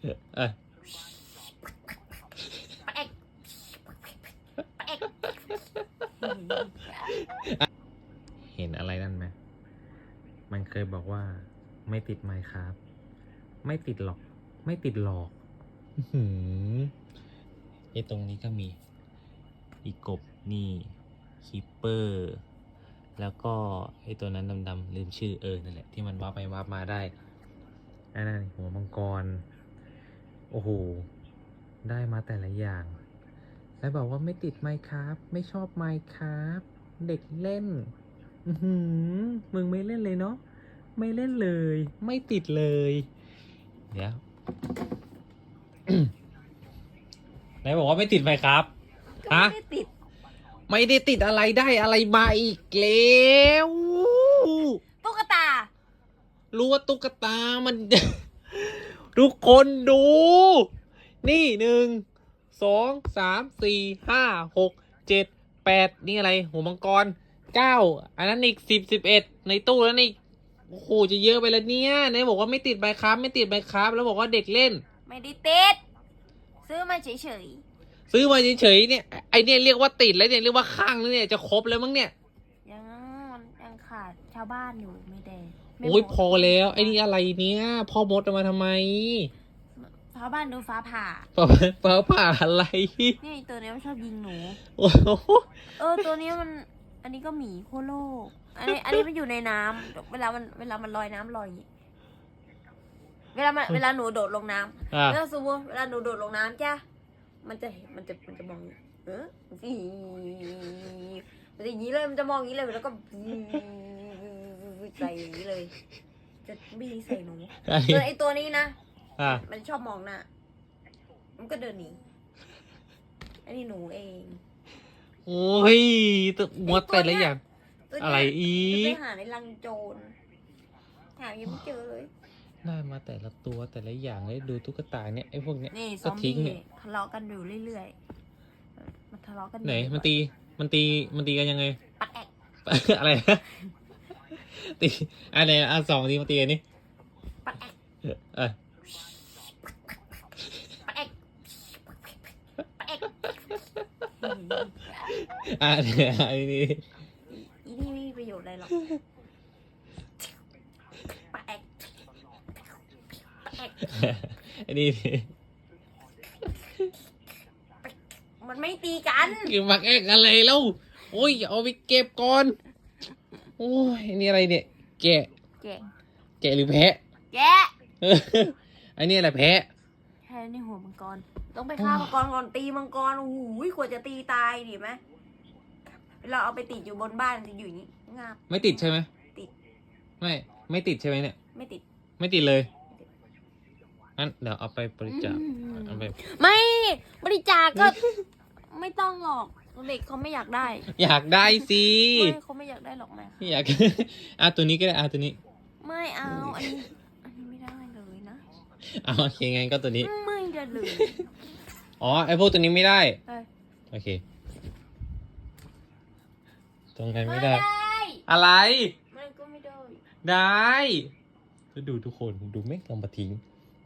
เออปะเอกปะเอกเห็นอะไรนั่นไหมมันเคยบอกว่า ไม่ติดไมค์ครับ ไม่ติดหรอก ไม่ติดหลอกอื้อหือไอ้ตรงนี้ก็มี อีกบนี่คีปเปอร์ แล้วก็ไอ้ตัวนั้นดำๆลืมชื่อเออนั่นแหละที่มันวาร์ปไปวาร์ปมาได้นั่นนะหัวมังกร โอ้โห ได้มาแต่ละอย่าง แล้วบอกว่าไม่ติดไมค์ครับ ไม่ชอบไมค์ครับ เด็กเล่นอือหือมึงไม่เล่นเลยเนาะ ไม่เล่นเลย ไม่ติดเลย เดี๋ยวไหนบอกว่าไม่ติดไหมครับ ก็ฮะไม่ได้ติด ไม่ได้ติดอะไรได้อะไรมาอีกแล้วตุ๊กตา รู้ว่าตุ๊กตามัน ทุกคนดู นี่หนึ่งสองสามสี่ห้าหกเจ็ดแปดนี่อะไรหัวมังกรเก้าอันนั้นอีกสิบสิบเอ็ดในตู้แล้วนี่โอ้โหจะเยอะไปแล้วเนี่ยไหนบอกว่าไม่ติดใบครับไม่ติดใบครับแล้วบอกว่าเด็กเล่น ไม่ได้ติด ซื้อมาเฉยซื้อมาเฉยๆเนี่ยไอเนี่ยเรียกว่าติดแล้วเนี่ยเรียกว่าข้างแล้วเนี่ยจะครบแล้วมั้งเนี่ยๆยังมันยังขาดชาวบ้านอยู่ไม่ได้ไม่ โอ้ยหมดพอแล้ว ไอ้นี่อะไรเนี่ยพ่อมดเอามาทำไมชาวบ้านโดนฟ้าผ่าฟ้าฟ้าผ่าอะไรนี่ไอ้ตัวเนี้ยมันชอบยิงหนู โอ้โหเออตัวนี้มัน อันนี้ก็หมีโคโลก อันนี้อันนี้มันอยู่ในน้ำเวลามันเวลามันลอยน้ำลอยอย่างงี้เวลามันเวลาหนูโดดลงน้ำอะแล้วสมมติเวลาหนูโดดลงน้ำจ้ะมันจะมันจะมันจะมองอย่างงี้เออฟีมันจะอย่างนี้เลยมันจะมองอย่างนี้เลยแล้วก็ ใส่อย่างนี้เลย จะบีใส่หนูไอ้ส่วนไอตัวนี้นะ อะมันชอบมองหน้า มันก็เดินหนี อันนี้หนูเอง โอ้ยตัวมัวแต่ละอย่าง ตัวเนี้ยอะไรอีจะไปก หาในลังโจร หายังไม่เจอเลย ได้มาแต่ละตัวแต่ละอย่างเลยดูตุ๊กตาเนี่ยไอ้พวกเนี้ย นี่ซก็อมทิ้บี้งเนี่ย ทะเลาะกันอยู่เรื่อยๆ มันทะเลาะกันอยู่ไหนบ่อยๆมันตีมันตีมันตีกันยังไง ปัดแอก อะไรนะ ตีอันไหนอันสองตีมาตีอันนี้ปัดแอกเออปัดแอกปัดแอกอะเนี่ยอันนี้อีนี่ไม่มีประโยชน์อะไรหรอกปัดแอกปัดแอกอันนี้มันไม่ตีกันกินมักแอกอะไรแล้ว โอ้ย เอาไปเก็บก่อน โอ้ยอันนี่อะไรเนี่ย แกะ แกะแกะหรือแพะ แกะอันนี้อะไรแพะ แค่นี้หัวมังกร ต้องไปฆ่ามังกรก่อนตีมังกร โอ้โหกว่าจะตีตายดิไหมเราเอาไปติดอยู่บนบ้านจะอยู่อย่างนี้งาบ ไม่ติดใช่ไหมติด ไม่ ไม่ติดใช่ไหมเนี่ย ไม่ติด ไม่ติดเลย งั้นเดี๋ยวเอาไปบริจาคอืม เอาไป ไม่ บริจาคก็ ไม่ต้องหรอก เด็กเขาไม่อยากได้อยากได้สิไม่เขาไม่อยากได้หรอกแม่อยาก อะตัวนี้ก็ได้อะตัวนี้ไม่เอาอันนี้อันนี้ไม่ได้เลยนะเอาโอเคงั้นก็ตัวนี้ ไม่ได้เลย อ๋อไอพวกตัวนี้ไม่ได้เอ้ยโอเค ตรงกันไม่ไม่ได้ได้ อะไร มันก็ไม่ได้ ได้แล้วดูทุกคนดูแม่งเอามาทิ้ง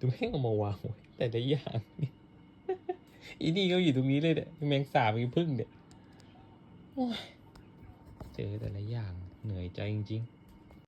ดูแม่งเอามาวางไว้แต่ละอย่าง อีนี่ก็อยู่ตรงนี้เลยเนี่ยแมงสาบอีพึ่งเนี่ยโอ้ย เจอแต่ละอย่างเหนื่อยใจจริง ๆ